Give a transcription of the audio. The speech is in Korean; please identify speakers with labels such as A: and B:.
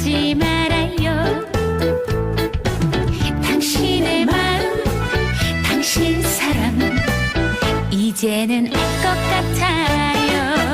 A: 하지 말아요. 당신의 마음 당신 사랑 이제는 알 것 같아요.